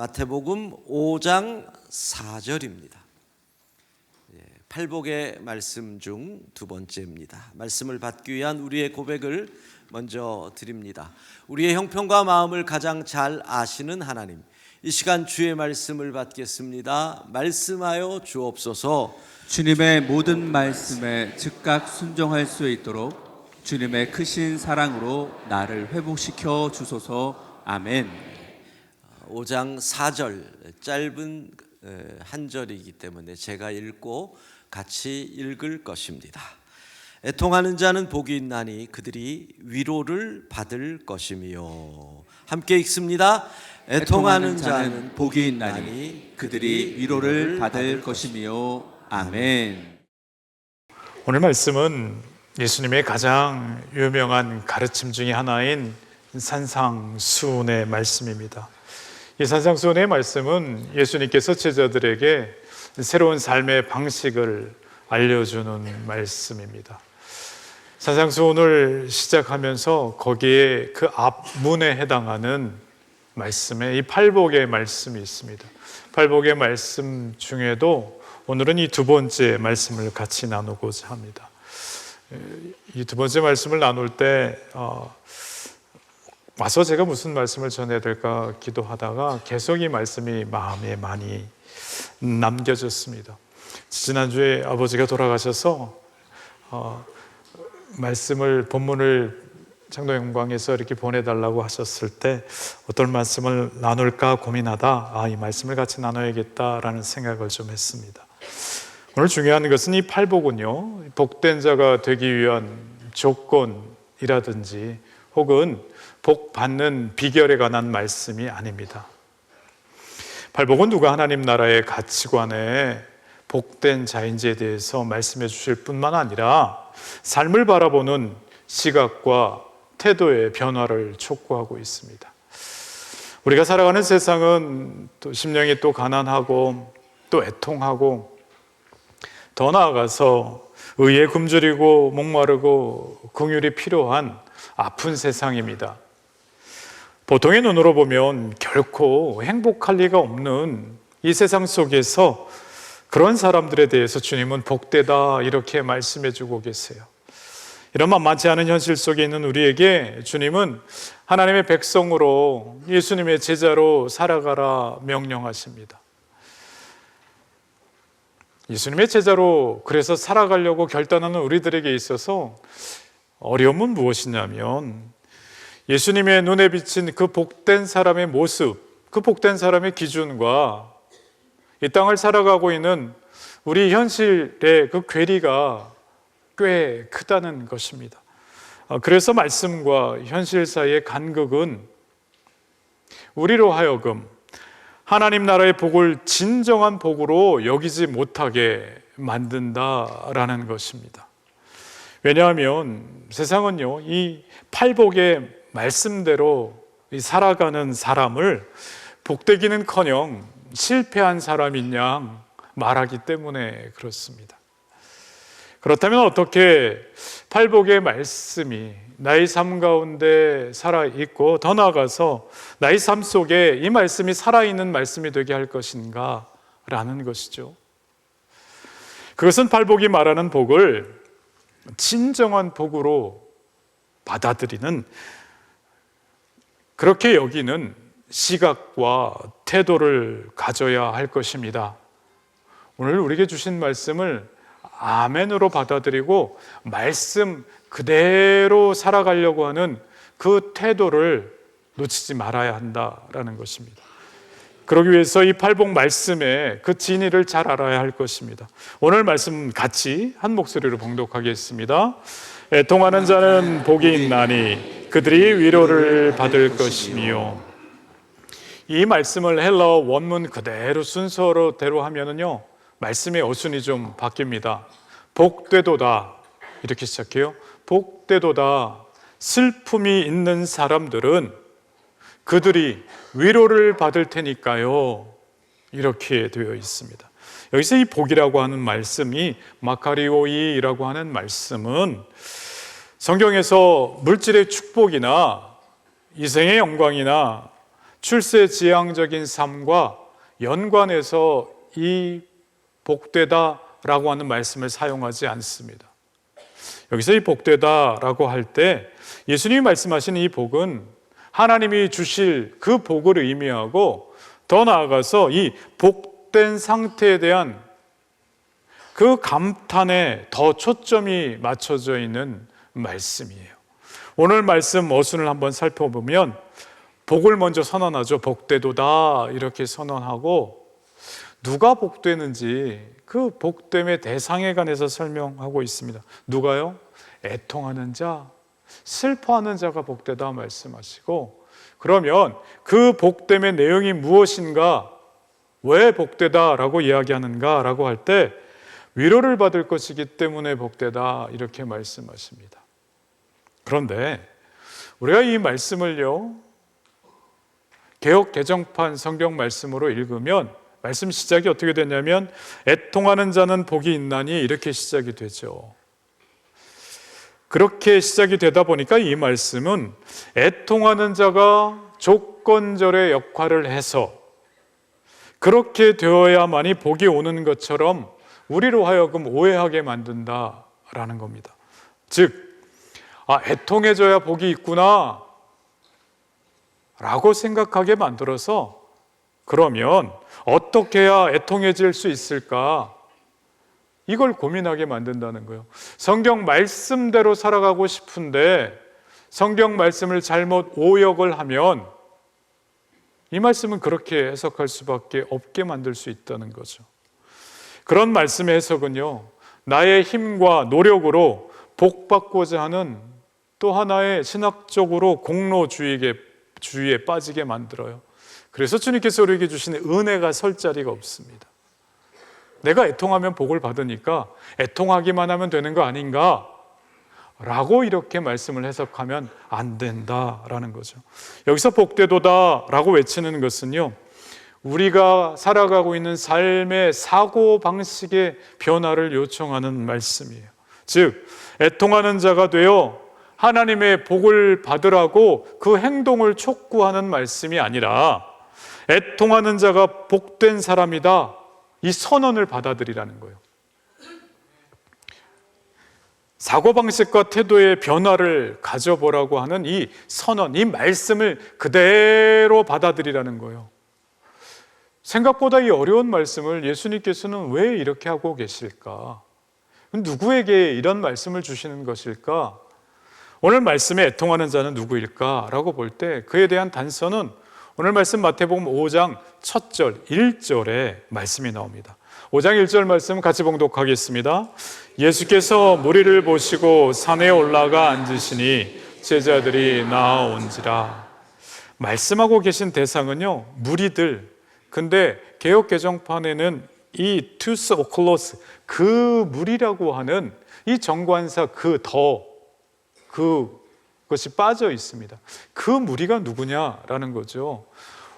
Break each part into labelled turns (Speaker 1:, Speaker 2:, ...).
Speaker 1: 마태복음 5장 4절입니다. 예, 팔복의 말씀 중 두 번째입니다. 말씀을 받기 위한 우리의 고백을 먼저 드립니다. 우리의 형편과 마음을 가장 잘 아시는 하나님. 이 시간 주의 말씀을 받겠습니다. 말씀하여 주옵소서.
Speaker 2: 주님의 모든 말씀에 즉각 순종할 수 있도록 주님의 크신 사랑으로 나를 회복시켜 주소서. 아멘.
Speaker 1: 5장 4절 짧은 에, 한 절이기 때문에 제가 읽고 같이 읽을 것입니다. 애통하는 자는 복이 있나니 그들이 위로를 받을 것이며 함께 읽습니다. 애통하는 자는
Speaker 2: 복이 있나니 그들이 위로를 받을 것이며 아멘.
Speaker 3: 오늘 말씀은 예수님의 가장 유명한 가르침 중의 하나인 산상수훈의 말씀입니다. 이 산상수훈의 말씀은 예수님께서 제자들에게 새로운 삶의 방식을 알려주는 말씀입니다. 산상수훈을 시작하면서 거기에 그 앞문에 해당하는 말씀에 이 팔복의 말씀이 있습니다. 팔복의 말씀 중에도 오늘은 이 두 번째 말씀을 같이 나누고자 합니다. 이 두 번째 말씀을 나눌 때 어, 와서 제가 무슨 말씀을 전해야 될까 기도하다가 계속 이 말씀이 마음에 많이 남겨졌습니다. 지난주에 아버지가 돌아가셔서 어, 말씀을 본문을 창도 영광에서 이렇게 보내달라고 하셨을 때 어떤 말씀을 나눌까 고민하다 아, 이 말씀을 같이 나눠야겠다라는 생각을 좀 했습니다. 오늘 중요한 것은 이 팔복은요, 복된 자가 되기 위한 조건이라든지 혹은 복 받는 비결에 관한 말씀이 아닙니다. 팔복은 누가 하나님 나라의 가치관에 복된 자인지에 대해서 말씀해 주실 뿐만 아니라 삶을 바라보는 시각과 태도의 변화를 촉구하고 있습니다. 우리가 살아가는 세상은 또 심령이 또 가난하고 또 애통하고 더 나아가서 의에 굶주리고 목마르고 긍휼이 필요한 아픈 세상입니다. 보통의 눈으로 보면 결코 행복할 리가 없는 이 세상 속에서 그런 사람들에 대해서 주님은 복되다 이렇게 말씀해 주고 계세요. 이런 만만치 않은 현실 속에 있는 우리에게 주님은 하나님의 백성으로 예수님의 제자로 살아가라 명령하십니다. 예수님의 제자로 그래서 살아가려고 결단하는 우리들에게 있어서 어려움은 무엇이냐면 예수님의 눈에 비친 그 복된 사람의 모습, 그 복된 사람의 기준과 이 땅을 살아가고 있는 우리 현실의 그 괴리가 꽤 크다는 것입니다. 어, 그래서 말씀과 현실 사이의 간극은 우리로 하여금 하나님 나라의 복을 진정한 복으로 여기지 못하게 만든다라는 것입니다. 왜냐하면 세상은요, 이 팔복의 말씀대로 살아가는 사람을 복되기는 커녕 실패한 사람인 양 말하기 때문에 그렇습니다. 그렇다면 어떻게 팔복의 말씀이 나의 삶 가운데 살아 있고 더 나아가서 나의 삶 속에 이 말씀이 살아 있는 말씀이 되게 할 것인가 라는 것이죠. 그것은 팔복이 말하는 복을 진정한 복으로 받아들이는 그렇게 여기는 시각과 태도를 가져야 할 것입니다. 오늘 우리에게 주신 말씀을 아멘으로 받아들이고 말씀 그대로 살아가려고 하는 그 태도를 놓치지 말아야 한다라는 것입니다. 그러기 위해서 이 팔복 말씀의 그 진리를 잘 알아야 할 것입니다. 오늘 말씀 같이 한 목소리로 봉독하겠습니다. 애통하는 자는 복이 있나니 그들이 위로를 받을 것이며 이 말씀을 헬라어 원문 그대로 순서로 대로 하면은요 말씀의 어순이 좀 바뀝니다. 복되도다 이렇게 시작해요. 복되도다 슬픔이 있는 사람들은 그들이 위로를 받을 테니까요. 이렇게 되어 있습니다. 여기서 이 복이라고 하는 말씀이 마카리오이라고 하는 말씀은 성경에서 물질의 축복이나 이생의 영광이나 출세 지향적인 삶과 연관해서 이 복되다라고 하는 말씀을 사용하지 않습니다. 여기서 이 복되다라고 할 때 예수님이 말씀하시는 이 복은 하나님이 주실 그 복을 의미하고 더 나아가서 이 복된 상태에 대한 그 감탄에 더 초점이 맞춰져 있는 말씀이에요. 오늘 말씀 어순을 한번 살펴보면 복을 먼저 선언하죠. 복되도다 이렇게 선언하고 누가 복되는지 그 복됨의 대상에 관해서 설명하고 있습니다. 누가요? 애통하는 자, 슬퍼하는 자가 복되다 말씀하시고 그러면 그 복됨의 내용이 무엇인가? 왜 복되다라고 이야기하는가라고 할 때 위로를 받을 것이기 때문에 복되다 이렇게 말씀하십니다. 그런데 우리가 이 말씀을요 개혁 개정판 성경 말씀으로 읽으면 말씀 시작이 어떻게 되냐면 애통하는 자는 복이 있나니 이렇게 시작이 되죠. 그렇게 시작이 되다 보니까 이 말씀은 애통하는 자가 조건절의 역할을 해서 그렇게 되어야만이 복이 오는 것처럼 우리로 하여금 오해하게 만든다라는 겁니다. 즉, 아, 애통해져야 복이 있구나. 라고 생각하게 만들어서 그러면 어떻게 해야 애통해질 수 있을까? 이걸 고민하게 만든다는 거예요. 성경 말씀대로 살아가고 싶은데 성경 말씀을 잘못 오역을 하면 이 말씀은 그렇게 해석할 수밖에 없게 만들 수 있다는 거죠. 그런 말씀의 해석은요, 나의 힘과 노력으로 복받고자 하는 또 하나의 신학적으로 공로주의에 주의에 빠지게 만들어요. 그래서 주님께서 우리에게 주시는 은혜가 설 자리가 없습니다. 내가 애통하면 복을 받으니까 애통하기만 하면 되는 거 아닌가? 라고 이렇게 말씀을 해석하면 안 된다라는 거죠. 여기서 복되도다 라고 외치는 것은요, 우리가 살아가고 있는 삶의 사고 방식의 변화를 요청하는 말씀이에요. 즉, 애통하는 자가 되어 하나님의 복을 받으라고 그 행동을 촉구하는 말씀이 아니라 애통하는 자가 복된 사람이다. 이 선언을 받아들이라는 거예요. 사고방식과 태도의 변화를 가져보라고 하는 이 선언, 이 말씀을 그대로 받아들이라는 거예요. 생각보다 이 어려운 말씀을 예수님께서는 왜 이렇게 하고 계실까? 누구에게 이런 말씀을 주시는 것일까? 오늘 말씀에 애통하는 자는 누구일까? 라고 볼 때 그에 대한 단서는 오늘 말씀 마태복음 5장 첫 절, 1절에 말씀이 나옵니다. 5장 1절 말씀 같이 봉독하겠습니다. 예수께서 무리를 보시고 산에 올라가 앉으시니 제자들이 나아온지라. 말씀하고 계신 대상은요, 무리들. 근데 개혁 개정판에는 이 투스 오클로스 그 무리라고 하는 이 정관사 그 더 그 것이 빠져 있습니다. 그 무리가 누구냐라는 거죠.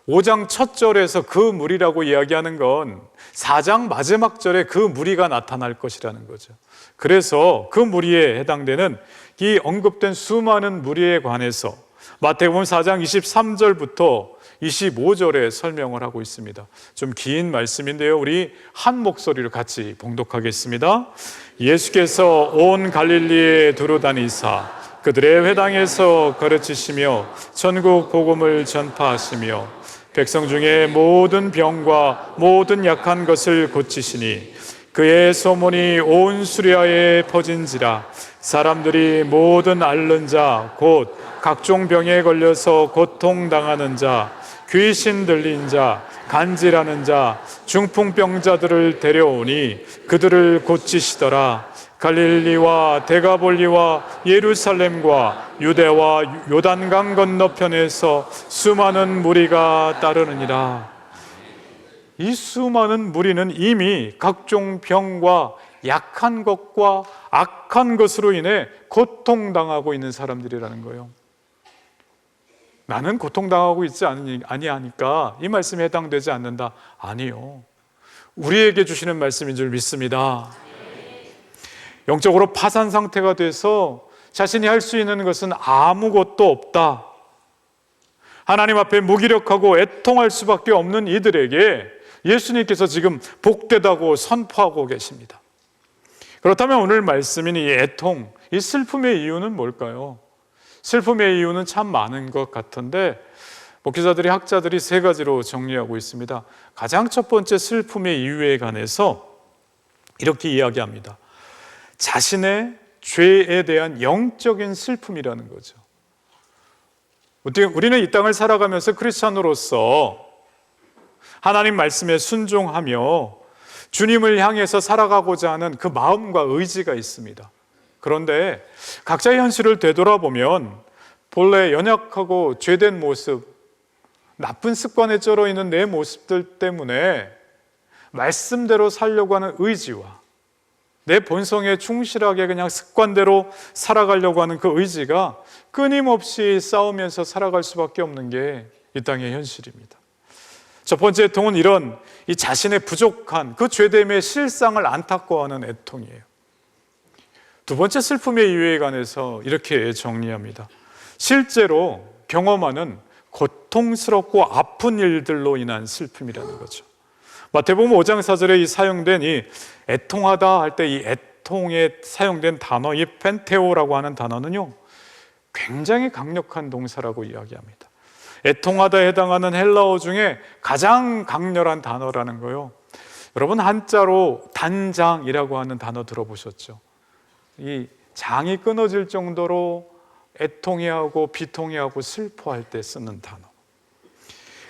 Speaker 3: 5장 첫 절에서 그 무리라고 이야기하는 건 4장 마지막 절에 그 무리가 나타날 것이라는 거죠. 그래서 그 무리에 해당되는 이 언급된 수많은 무리에 관해서 마태복음 4장 23절부터 25절에 설명을 하고 있습니다. 좀 긴 말씀인데요. 우리 한 목소리로 같이 봉독하겠습니다. 예수께서 온 갈릴리에 두루 다니사 그들의 회당에서 가르치시며 전국 복음을 전파하시며 백성 중에 모든 병과 모든 약한 것을 고치시니 그의 소문이 온 수리아에 퍼진지라 사람들이 모든 앓는 자 곧 각종 병에 걸려서 고통당하는 자 귀신 들린 자 간질하는 자 중풍병자들을 데려오니 그들을 고치시더라 갈릴리와 데가볼리와 예루살렘과 유대와 요단강 건너편에서 수많은 무리가 따르느니라. 이 수많은 무리는 이미 각종 병과 약한 것과 악한 것으로 인해 고통당하고 있는 사람들이라는 거예요. 나는 고통당하고 있지 않으니, 아니하니까 이 말씀에 해당되지 않는다. 아니요. 우리에게 주시는 말씀인 줄 믿습니다. 영적으로 파산 상태가 돼서 자신이 할 수 있는 것은 아무것도 없다. 하나님 앞에 무기력하고 애통할 수밖에 없는 이들에게 예수님께서 지금 복되다고 선포하고 계십니다. 그렇다면 오늘 말씀인 이 애통, 이 슬픔의 이유는 뭘까요? 슬픔의 이유는 참 많은 것 같은데 목회자들이 학자들이 세 가지로 정리하고 있습니다. 가장 첫 번째 슬픔의 이유에 관해서 이렇게 이야기합니다. 자신의 죄에 대한 영적인 슬픔이라는 거죠. 우리는 이 땅을 살아가면서 크리스천으로서 하나님 말씀에 순종하며 주님을 향해서 살아가고자 하는 그 마음과 의지가 있습니다. 그런데 각자의 현실을 되돌아보면 본래 연약하고 죄된 모습, 나쁜 습관에 쩔어 있는 내 모습들 때문에 말씀대로 살려고 하는 의지와 내 본성에 충실하게 그냥 습관대로 살아가려고 하는 그 의지가 끊임없이 싸우면서 살아갈 수밖에 없는 게 이 땅의 현실입니다. 첫 번째 애통은 이런 이 자신의 부족한 그 죄됨의 실상을 안타까워하는 애통이에요. 두 번째 슬픔의 이유에 관해서 이렇게 정리합니다. 실제로 경험하는 고통스럽고 아픈 일들로 인한 슬픔이라는 거죠. 마태복음 5장 4절에 이 사용된 이 애통하다 할 때 이 애통에 사용된 단어 이 펜테오라고 하는 단어는요. 굉장히 강력한 동사라고 이야기합니다. 애통하다에 해당하는 헬라어 중에 가장 강렬한 단어라는 거요. 여러분 한자로 단장이라고 하는 단어 들어보셨죠? 이 장이 끊어질 정도로 애통해하고 비통해하고 슬퍼할 때 쓰는 단어.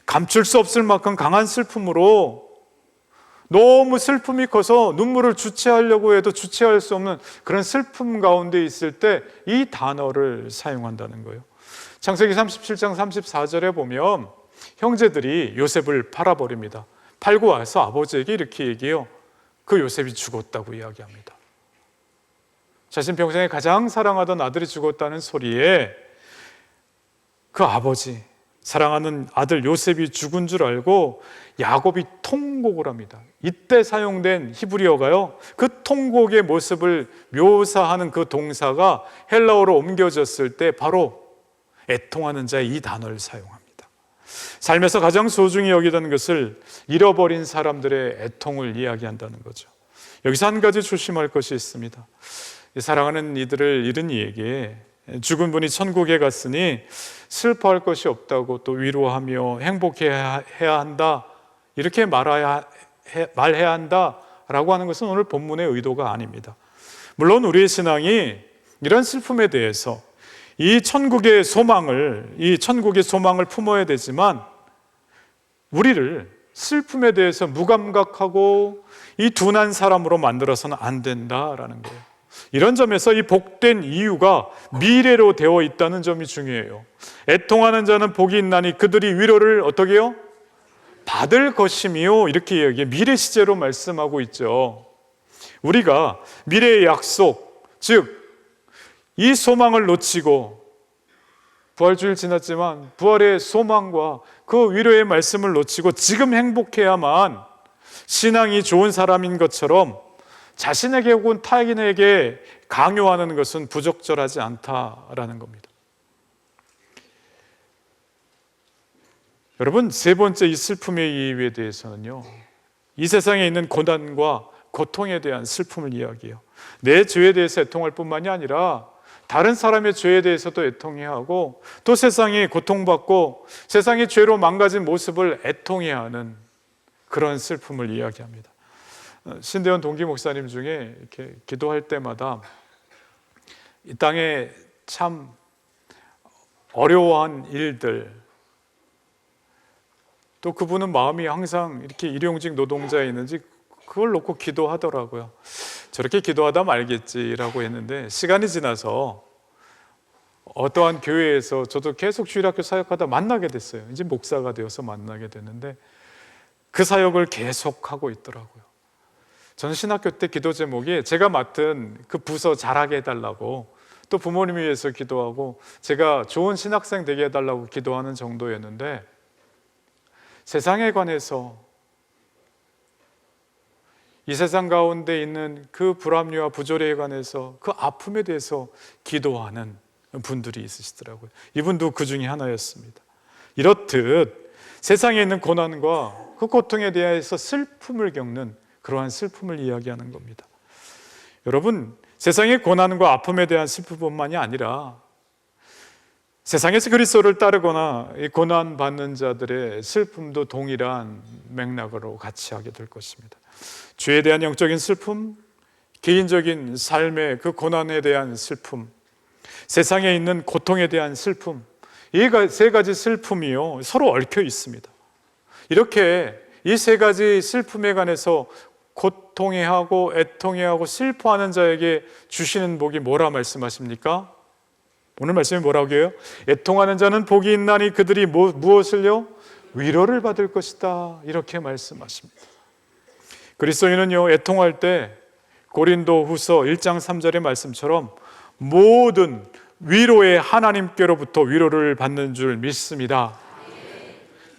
Speaker 3: 감출 수 없을 만큼 강한 슬픔으로 너무 슬픔이 커서 눈물을 주체하려고 해도 주체할 수 없는 그런 슬픔 가운데 있을 때 이 단어를 사용한다는 거예요. 창세기 37장 34절에 보면 형제들이 요셉을 팔아버립니다. 팔고 와서 아버지에게 이렇게 얘기해요. 그 요셉이 죽었다고 이야기합니다. 자신 평생에 가장 사랑하던 아들이 죽었다는 소리에 그 아버지, 사랑하는 아들 요셉이 죽은 줄 알고 야곱이 통곡을 합니다. 이때 사용된 히브리어가요. 그 통곡의 모습을 묘사하는 그 동사가 헬라어로 옮겨졌을 때 바로 애통하는 자의 이 단어를 사용합니다. 삶에서 가장 소중히 여기던 것을 잃어버린 사람들의 애통을 이야기한다는 거죠. 여기서 한 가지 조심할 것이 있습니다. 사랑하는 이들을 잃은 이에게 죽은 분이 천국에 갔으니 슬퍼할 것이 없다고 또 위로하며 행복해야 한다 이렇게 말해야 말해야 한다 라고 하는 것은 오늘 본문의 의도가 아닙니다. 물론 우리의 신앙이 이런 슬픔에 대해서 이 천국의 소망을 이 천국의 소망을 품어야 되지만 우리를 슬픔에 대해서 무감각하고 이 둔한 사람으로 만들어서는 안 된다라는 거예요. 이런 점에서 이 복된 이유가 미래로 되어 있다는 점이 중요해요. 애통하는 자는 복이 있나니 그들이 위로를 어떻게 해요? 받을 것이며 이렇게 여기 미래 시제로 말씀하고 있죠. 우리가 미래의 약속, 즉 이 소망을 놓치고 부활주일 지났지만 부활의 소망과 그 위로의 말씀을 놓치고 지금 행복해야만 신앙이 좋은 사람인 것처럼 자신에게 혹은 타인에게 강요하는 것은 부적절하지 않다라는 겁니다. 여러분 세 번째 이 슬픔의 이유에 대해서는요. 이 세상에 있는 고난과 고통에 대한 슬픔을 이야기해요. 내 죄에 대해서 애통할 뿐만이 아니라 다른 사람의 죄에 대해서도 애통해야 하고 또 세상이 고통받고 세상의 죄로 망가진 모습을 애통해야 하는 그런 슬픔을 이야기합니다. 신대원 동기 목사님 중에 이렇게 기도할 때마다 이 땅에 참 어려워한 일들 또 그분은 마음이 항상 이렇게 일용직 노동자에 있는지 그걸 놓고 기도하더라고요. 저렇게 기도하다 말겠지라고 했는데 시간이 지나서 어떠한 교회에서 저도 계속 주일학교 사역하다 만나게 됐어요. 이제 목사가 되어서 만나게 됐는데 그 사역을 계속하고 있더라고요. 저는 신학교 때 기도 제목이 제가 맡은 그 부서 잘하게 해달라고 또 부모님 위해서 기도하고 제가 좋은 신학생 되게 해달라고 기도하는 정도였는데 세상에 관해서 이 세상 가운데 있는 그 불합리와 부조리에 관해서 그 아픔에 대해서 기도하는 분들이 있으시더라고요. 이분도 그 중에 하나였습니다. 이렇듯 세상에 있는 고난과 그 고통에 대해서 슬픔을 겪는 그러한 슬픔을 이야기하는 겁니다. 여러분, 세상의 고난과 아픔에 대한 슬픔뿐만이 아니라 세상에서 그리스도를 따르거나 이 고난 받는 자들의 슬픔도 동일한 맥락으로 같이 하게 될 것입니다. 죄에 대한 영적인 슬픔, 개인적인 삶의 그 고난에 대한 슬픔, 세상에 있는 고통에 대한 슬픔, 이 세 가지 슬픔이요 서로 얽혀 있습니다. 이렇게 이 세 가지 슬픔에 관해서 고통해하고 애통해하고 슬퍼하는 자에게 주시는 복이 뭐라 말씀하십니까? 오늘 말씀이 뭐라고 해요? 애통하는 자는 복이 있나니 그들이 뭐, 무엇을요? 위로를 받을 것이다. 이렇게 말씀하십니다. 그리스도인은요, 애통할 때 고린도 후서 1장 3절의 말씀처럼 모든 위로의 하나님께로부터 위로를 받는 줄 믿습니다.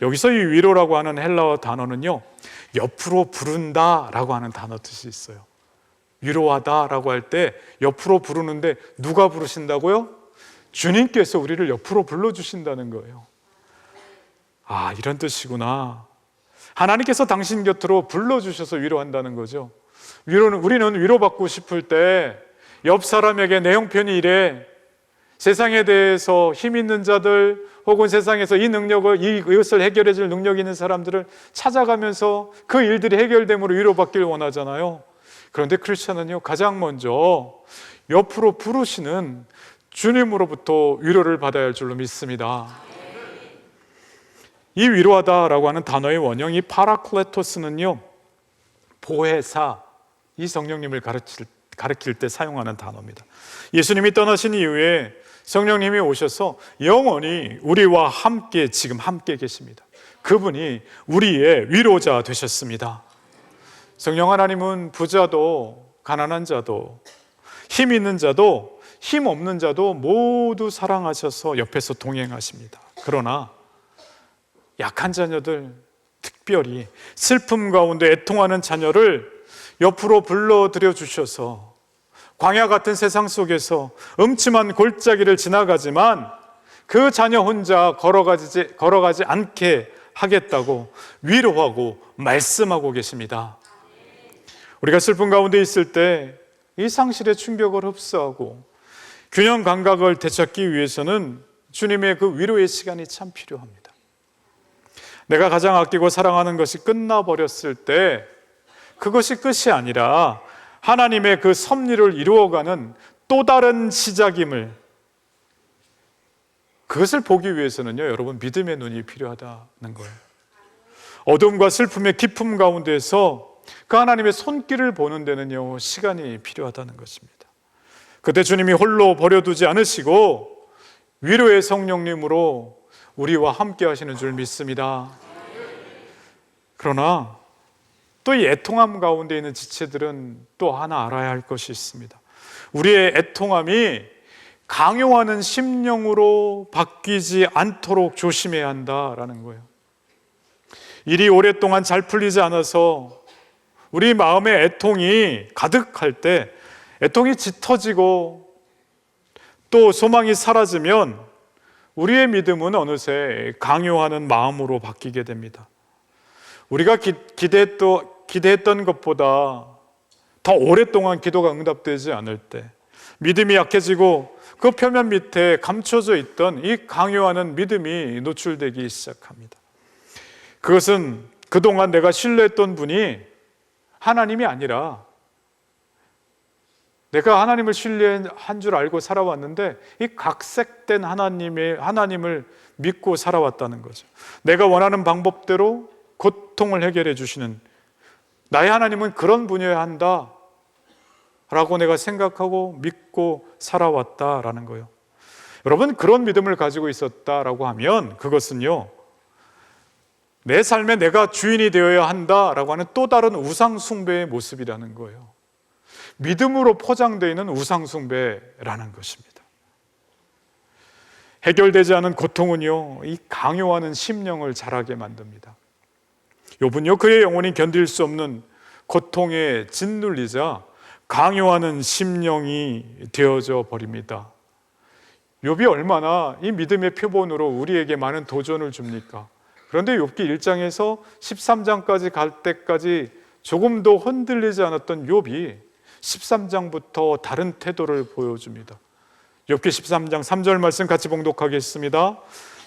Speaker 3: 여기서 이 위로라고 하는 헬라어 단어는요, 옆으로 부른다 라고 하는 단어 뜻이 있어요. 위로하다 라고 할 때 옆으로 부르는데 누가 부르신다고요? 주님께서 우리를 옆으로 불러주신다는 거예요. 아, 이런 뜻이구나. 하나님께서 당신 곁으로 불러주셔서 위로한다는 거죠. 위로는, 우리는 위로받고 싶을 때 옆 사람에게 내 형편이 이래. 세상에 대해서 힘 있는 자들 혹은 세상에서 이 능력을, 이것을 해결해 줄 능력 있는 사람들을 찾아가면서 그 일들이 해결됨으로 위로받길 원하잖아요. 그런데 크리스천은요, 가장 먼저 옆으로 부르시는 주님으로부터 위로를 받아야 할 줄로 믿습니다. 이 위로하다라고 하는 단어의 원형이 파라클레토스는요, 보혜사, 이 성령님을 가르칠, 가르칠 때 사용하는 단어입니다. 예수님이 떠나신 이후에 성령님이 오셔서 영원히 우리와 함께 지금 함께 계십니다. 그분이 우리의 위로자 되셨습니다. 성령 하나님은 부자도 가난한 자도 힘 있는 자도 힘 없는 자도 모두 사랑하셔서 옆에서 동행하십니다. 그러나 약한 자녀들, 특별히 슬픔 가운데 애통하는 자녀를 옆으로 불러들여 주셔서 광야 같은 세상 속에서 음침한 골짜기를 지나가지만 그 자녀 혼자 걸어가지, 걸어가지 않게 하겠다고 위로하고 말씀하고 계십니다. 우리가 슬픔 가운데 있을 때 이 상실의 충격을 흡수하고 균형 감각을 되찾기 위해서는 주님의 그 위로의 시간이 참 필요합니다. 내가 가장 아끼고 사랑하는 것이 끝나버렸을 때 그것이 끝이 아니라 하나님의 그 섭리를 이루어가는 또 다른 시작임을 그것을 보기 위해서는요, 여러분 믿음의 눈이 필요하다는 거예요. 어둠과 슬픔의 깊음 가운데서 그 하나님의 손길을 보는 데는요, 시간이 필요하다는 것입니다. 그때 주님이 홀로 버려두지 않으시고 위로의 성령님으로 우리와 함께 하시는 줄 믿습니다. 그러나 또 이 애통함 가운데 있는 지체들은 또 하나 알아야 할 것이 있습니다. 우리의 애통함이 강요하는 심령으로 바뀌지 않도록 조심해야 한다라는 거예요. 일이 오랫동안 잘 풀리지 않아서 우리 마음의 애통이 가득할 때 애통이 짙어지고 또 소망이 사라지면 우리의 믿음은 어느새 강요하는 마음으로 바뀌게 됩니다. 우리가 기, 기대했던, 기대했던 것보다 더 오랫동안 기도가 응답되지 않을 때 믿음이 약해지고 그 표면 밑에 감춰져 있던 이 강요하는 믿음이 노출되기 시작합니다. 그것은 그동안 내가 신뢰했던 분이 하나님이 아니라 내가 하나님을 신뢰한 줄 알고 살아왔는데 이 각색된 하나님의 하나님을 믿고 살아왔다는 거죠. 내가 원하는 방법대로 고통을 해결해 주시는 나의 하나님은 그런 분이어야 한다. 라고 내가 생각하고 믿고 살아왔다라는 거예요. 여러분, 그런 믿음을 가지고 있었다라고 하면 그것은요, 내 삶에 내가 주인이 되어야 한다라고 하는 또 다른 우상숭배의 모습이라는 거예요. 믿음으로 포장되어 있는 우상숭배라는 것입니다. 해결되지 않은 고통은요, 이 강요하는 심령을 자라게 만듭니다. 욥은요, 그의 영혼이 견딜 수 없는 고통에 짓눌리자 강요하는 심령이 되어져 버립니다. 욥이 얼마나 이 믿음의 표본으로 우리에게 많은 도전을 줍니까? 그런데 욥기 1장에서 13장까지 갈 때까지 조금도 흔들리지 않았던 욥이 13장부터 다른 태도를 보여줍니다. 욥기 13장 3절 말씀 같이 봉독하겠습니다.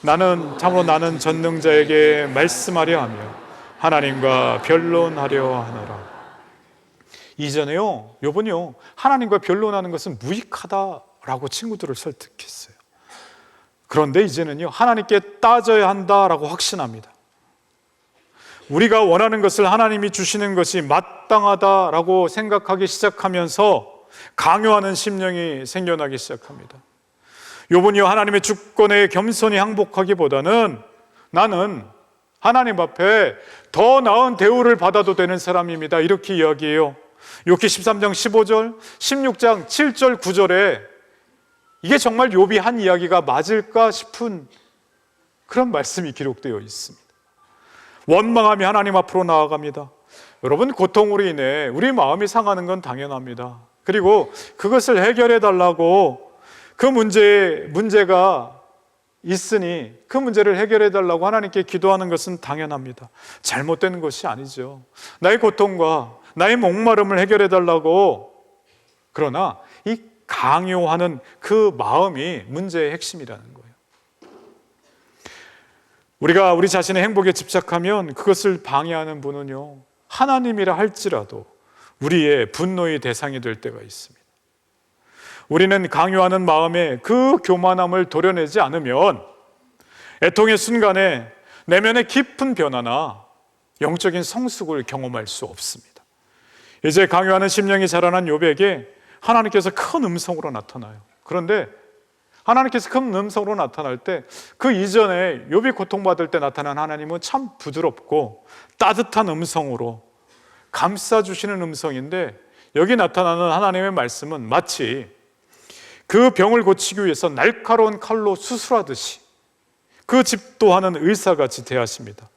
Speaker 3: 나는 참으로 나는 전능자에게 말씀하려 하며 하나님과 변론하려 하노라. 이전에요, 욥은요 하나님과 변론하는 것은 무익하다라고 친구들을 설득했어요. 그런데 이제는요 하나님께 따져야 한다라고 확신합니다. 우리가 원하는 것을 하나님이 주시는 것이 마땅하다라고 생각하기 시작하면서 강요하는 심령이 생겨나기 시작합니다. 요번이 하나님의 주권에 겸손히 항복하기보다는 나는 하나님 앞에 더 나은 대우를 받아도 되는 사람입니다. 이렇게 이야기해요. 욕기 13장 15절, 16장 7절, 9절에 이게 정말 욥이 한 이야기가 맞을까 싶은 그런 말씀이 기록되어 있습니다. 원망하며 하나님 앞으로 나아갑니다. 여러분 고통으로 인해 우리 마음이 상하는 건 당연합니다. 그리고 그것을 해결해 달라고 그 문제 문제가 있으니 그 문제를 해결해 달라고 하나님께 기도하는 것은 당연합니다. 잘못된 것이 아니죠. 나의 고통과 나의 목마름을 해결해 달라고 그러나 이 강요하는 그 마음이 문제의 핵심이라는 거예요. 우리가 우리 자신의 행복에 집착하면 그것을 방해하는 분은요, 하나님이라 할지라도 우리의 분노의 대상이 될 때가 있습니다. 우리는 강요하는 마음에 그 교만함을 도려내지 않으면 애통의 순간에 내면의 깊은 변화나 영적인 성숙을 경험할 수 없습니다. 이제 강요하는 심령이 자라난 요백에 하나님께서 큰 음성으로 나타나요. 그런데 하나님께서 큰 음성으로 나타날 때 그 이전에 욥이 고통받을 때 나타난 하나님은 참 부드럽고 따뜻한 음성으로 감싸 주시는 음성인데 여기 나타나는 하나님의 말씀은 마치 그 병을 고치기 위해서 날카로운 칼로 수술하듯이 그 집도 하는 의사같이 대하십니다.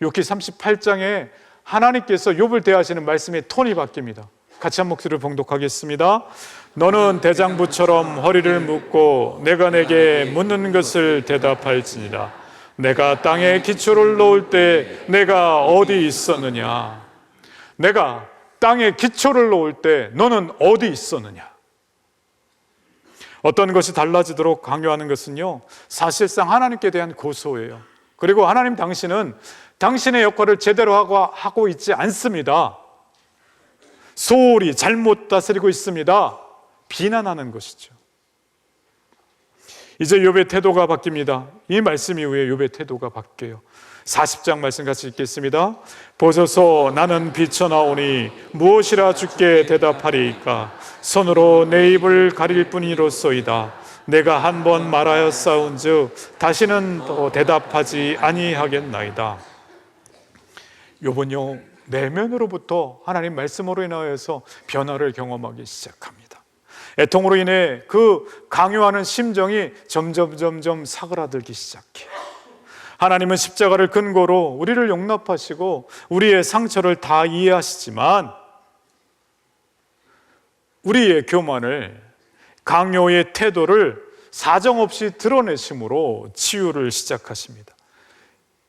Speaker 3: 욥기 38장에 하나님께서 욥을 대하시는 말씀의 톤이 바뀝니다. 같이 한 목소리를 봉독하겠습니다. 너는 대장부처럼 허리를 묶고 내가 내게 묻는 것을 대답할지니라. 내가 땅에 기초를 놓을 때 내가 어디 있었느냐? 내가 땅에 기초를 놓을 때 너는 어디 있었느냐? 어떤 것이 달라지도록 강요하는 것은요, 사실상 하나님께 대한 고소예요. 그리고 하나님 당신은 당신의 역할을 제대로 하고, 하고 있지 않습니다. 소홀히 잘못 다스리고 있습니다. 비난하는 것이죠. 이제 욥의 태도가 바뀝니다. 이 말씀 이후에 욥의 태도가 바뀌어요. 40장 말씀 같이 읽겠습니다. 보소서 나는 비쳐나오니 무엇이라 주께 대답하리이까 손으로 내 입을 가릴 뿐이로소이다. 내가 한 번 말하였사온즉 다시는 더 대답하지 아니하겠나이다. 요번요 내면으로부터 하나님 말씀으로 인하여서 변화를 경험하기 시작합니다. 애통으로 인해 그 강요하는 심정이 점점 점점 사그라들기 시작해. 하나님은 십자가를 근거로 우리를 용납하시고 우리의 상처를 다 이해하시지만 우리의 교만을 강요의 태도를 사정없이 드러내심으로 치유를 시작하십니다.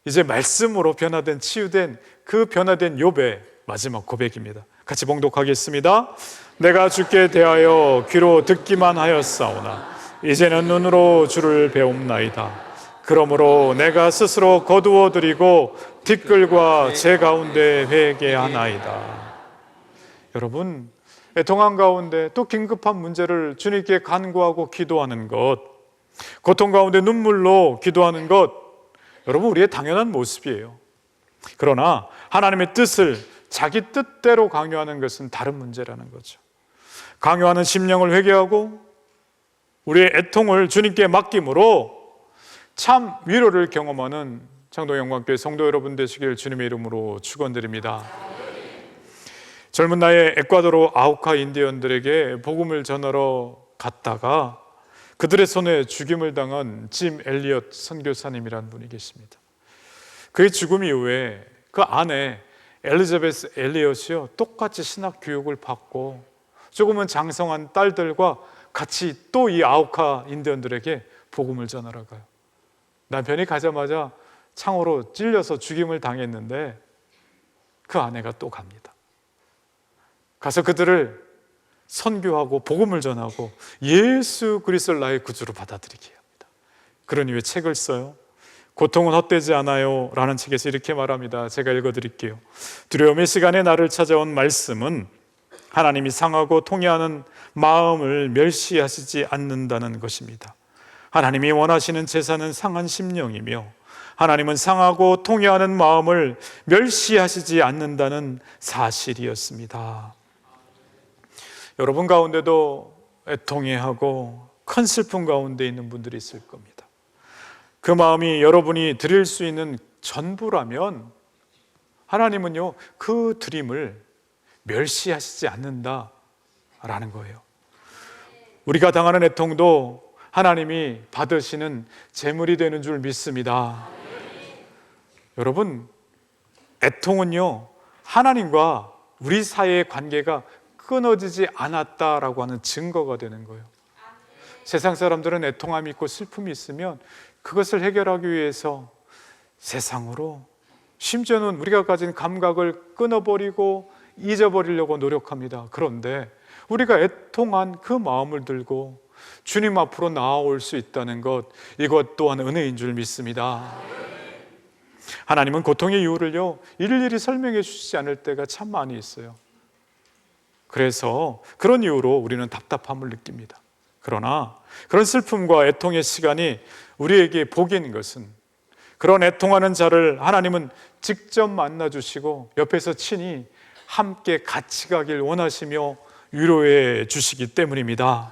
Speaker 3: 이제 말씀으로 변화된 치유된 그 변화된 욥의 마지막 고백입니다. 같이 봉독하겠습니다. 내가 주께 대하여 귀로 듣기만 하였사오나 이제는 눈으로 주를 배움나이다. 그러므로 내가 스스로 거두어 드리고 뒷글과 제 가운데 회개하나이다. 여러분, 애통한 가운데 또 긴급한 문제를 주님께 간구하고 기도하는 것, 고통 가운데 눈물로 기도하는 것, 여러분 우리의 당연한 모습이에요. 그러나 하나님의 뜻을 자기 뜻대로 강요하는 것은 다른 문제라는 거죠. 강요하는 심령을 회개하고 우리의 애통을 주님께 맡김으로 참 위로를 경험하는 창도 영광교회 성도 여러분 되시길 주님의 이름으로 축원드립니다. 젊은 나이에 에콰도르 아우카 인디언들에게 복음을 전하러 갔다가 그들의 손에 죽임을 당한 짐 엘리엇 선교사님이라는 분이 계십니다. 그의 죽음 이후에 그 아내 엘리자베스 엘리엇이요 똑같이 신학 교육을 받고 조금은 장성한 딸들과 같이 또 이 아우카 인디언들에게 복음을 전하러 가요. 남편이 가자마자 창으로 찔려서 죽임을 당했는데 그 아내가 또 갑니다. 가서 그들을 선교하고 복음을 전하고 예수 그리스도를 나의 구주로 받아들이게 합니다. 그러니 왜 책을 써요? 고통은 헛되지 않아요. 라는 책에서 이렇게 말합니다. 제가 읽어 드릴게요. 두려움의 시간에 나를 찾아온 말씀은 하나님이 상하고 통해하는 마음을 멸시하시지 않는다는 것입니다. 하나님이 원하시는 제사는 상한 심령이며 하나님은 상하고 통해하는 마음을 멸시하시지 않는다는 사실이었습니다. 여러분 가운데도 애통해하고 큰 슬픔 가운데 있는 분들이 있을 겁니다. 그 마음이 여러분이 드릴 수 있는 전부라면 하나님은요 그 드림을 멸시하시지 않는다라는 거예요. 우리가 당하는 애통도 하나님이 받으시는 재물이 되는 줄 믿습니다. 여러분 애통은요 하나님과 우리 사이의 관계가 끊어지지 않았다라고 하는 증거가 되는 거예요. 세상 사람들은 애통함이 있고 슬픔이 있으면 그것을 해결하기 위해서 세상으로 심지어는 우리가 가진 감각을 끊어버리고 잊어버리려고 노력합니다. 그런데 우리가 애통한 그 마음을 들고 주님 앞으로 나아올 수 있다는 것, 이것 또한 은혜인 줄 믿습니다. 하나님은 고통의 이유를요, 일일이 설명해 주시지 않을 때가 참 많이 있어요. 그래서 그런 이유로 우리는 답답함을 느낍니다. 그러나 그런 슬픔과 애통의 시간이 우리에게 복인 것은 그런 애통하는 자를 하나님은 직접 만나 주시고 옆에서 친히 함께 같이 가길 원하시며 위로해 주시기 때문입니다.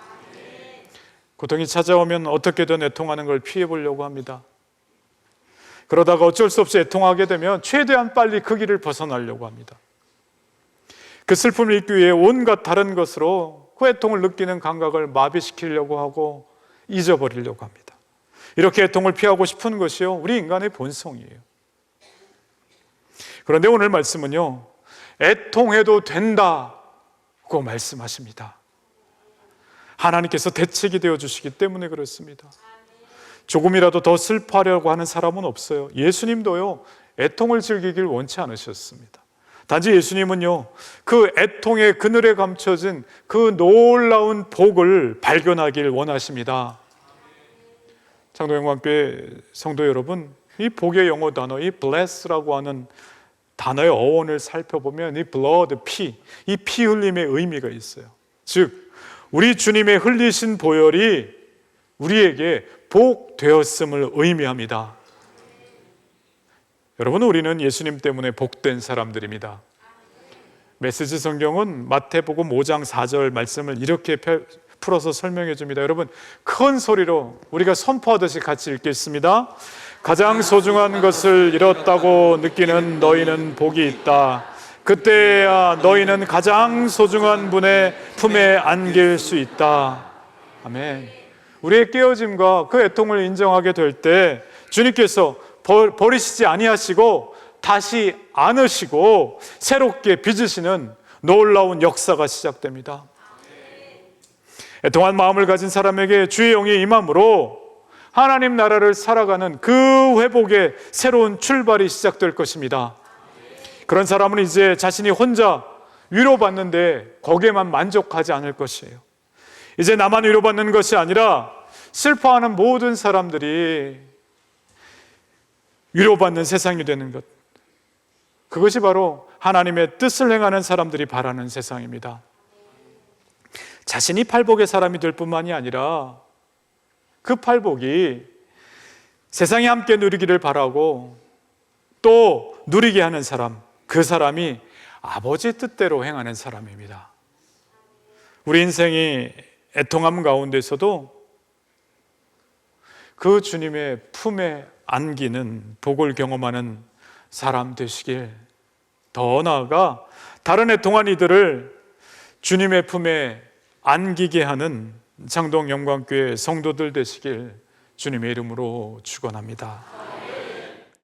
Speaker 3: 고통이 찾아오면 어떻게든 애통하는 걸 피해 보려고 합니다. 그러다가 어쩔 수 없이 애통하게 되면 최대한 빨리 그 길을 벗어나려고 합니다. 그 슬픔을 잊기 위해 온갖 다른 것으로 그 애통을 느끼는 감각을 마비시키려고 하고 잊어버리려고 합니다. 이렇게 애통을 피하고 싶은 것이요. 우리 인간의 본성이에요. 그런데 오늘 말씀은요. 애통해도 된다고 말씀하십니다. 하나님께서 대책이 되어 주시기 때문에 그렇습니다. 조금이라도 더 슬퍼하려고 하는 사람은 없어요. 예수님도요. 애통을 즐기길 원치 않으셨습니다. 단지 예수님은요, 그 애통의 그늘에 감춰진 그 놀라운 복을 발견하길 원하십니다. 창도영광교회 성도 여러분, 이 복의 영어 단어, 이 bless라고 하는 단어의 어원을 살펴보면 이 blood, 피, 이 피 흘림의 의미가 있어요. 즉, 우리 주님의 흘리신 보혈이 우리에게 복 되었음을 의미합니다. 여러분, 우리는 예수님 때문에 복된 사람들입니다. 메시지 성경은 마태복음 5장 4절 말씀을 이렇게 풀어서 설명해 줍니다. 여러분, 큰 소리로 우리가 선포하듯이 같이 읽겠습니다. 가장 소중한 것을 잃었다고 느끼는 너희는 복이 있다. 그때야 너희는 가장 소중한 분의 품에 안길 수 있다. 아멘. 우리의 깨어짐과 그 애통을 인정하게 될 때 주님께서 버리시지 아니하시고 다시 안으시고 새롭게 빚으시는 놀라운 역사가 시작됩니다. 애통한 마음을 가진 사람에게 주의 영이 임함으로 하나님 나라를 살아가는 그 회복의 새로운 출발이 시작될 것입니다. 그런 사람은 이제 자신이 혼자 위로받는데 거기에만 만족하지 않을 것이에요. 이제 나만 위로받는 것이 아니라 슬퍼하는 모든 사람들이 위로받는 세상이 되는 것. 그것이 바로 하나님의 뜻을 행하는 사람들이 바라는 세상입니다. 자신이 팔복의 사람이 될 뿐만이 아니라 그 팔복이 세상에 함께 누리기를 바라고 또 누리게 하는 사람, 그 사람이 아버지 뜻대로 행하는 사람입니다. 우리 인생이 애통함 가운데서도 그 주님의 품에 안기는 복을 경험하는 사람 되시길 더 나아가 다른 애통한 이들을 주님의 품에 안기게 하는 창동 영광교회 성도들 되시길 주님의 이름으로 축원합니다.